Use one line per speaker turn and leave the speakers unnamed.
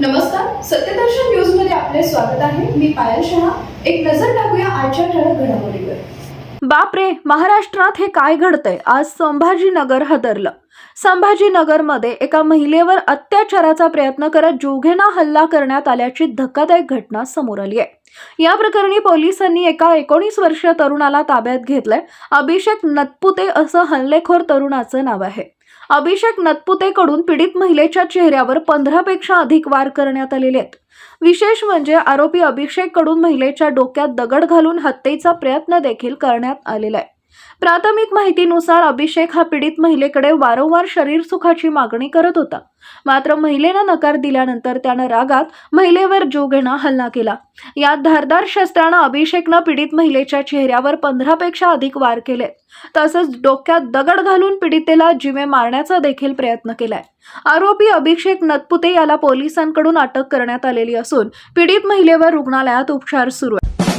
नमस्कार सत्यदर्शन न्यूजमध्ये आपले स्वागत आहे. मी पायल शहा. एक नजर टाकूया आजच्या ठळक घडामोडीवर.
बापरे महाराष्ट्रात हे काय घडतंय? आज संभाजीनगर हदरलं. संभाजीनगरमध्ये एका महिलेवर अत्याचाराचा प्रयत्न करत जोघेना हल्ला करण्यात आल्याची धक्कादायक घटना समोर आली आहे. या प्रकरणी पोलिसांनी एका एकोणीस वर्षीय तरुणाला ताब्यात घेतलंय. अभिषेक नतपुते असं हल्लेखोर तरुणाचं नाव आहे. अभिषेक नतपुतेकडून पीडित महिलेच्या चेहऱ्यावर पंधरापेक्षा अधिक वार करण्यात आलेले आहेत. विशेष म्हणजे आरोपी अभिषेककडून महिलेच्या डोक्यात दगड घालून हत्येचा प्रयत्न देखील करण्यात आलेला आहे. प्राथमिक माहितीनुसार अभिषेक हा पीडित महिलेकडे वारंवार शरीर सुखाची मागणी करत होता. मात्र महिलेनं नकार दिल्यानंतर त्यानं रागात महिलेवर जीवघेणा हल्ला केला. यात धारदार शस्त्रानं अभिषेकनं पीडित महिलेच्या चेहऱ्यावर पंधरापेक्षा अधिक वार केले. तसंच डोक्यात दगड घालून पीडितेला जिवे मारण्याचा देखील प्रयत्न केलाय. आरोपी अभिषेक नतपुते याला पोलिसांकडून अटक करण्यात आलेली असून पीडित महिलेवर रुग्णालयात उपचार सुरू आहेत.